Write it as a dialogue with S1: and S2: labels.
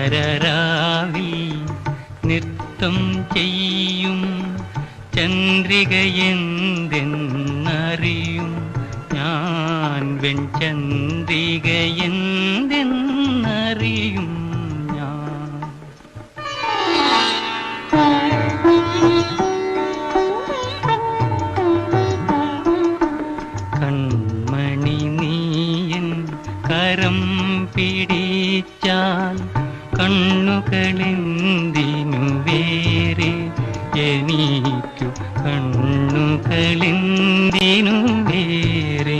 S1: മകരരാവിൽ നൃത്തം ചെയ്യും. ചന്ദ്രികയെന്തെന്നറിയും? ഞാൻ വെൺചന്ദ്രികയെന്തെന്നറിയും ഞാൻ. പിടിച്ചാൽ കണ്ണുകളെന്തിനു വേറെ എനിക്കു കണ്ണുകളെന്തിനു വേറെ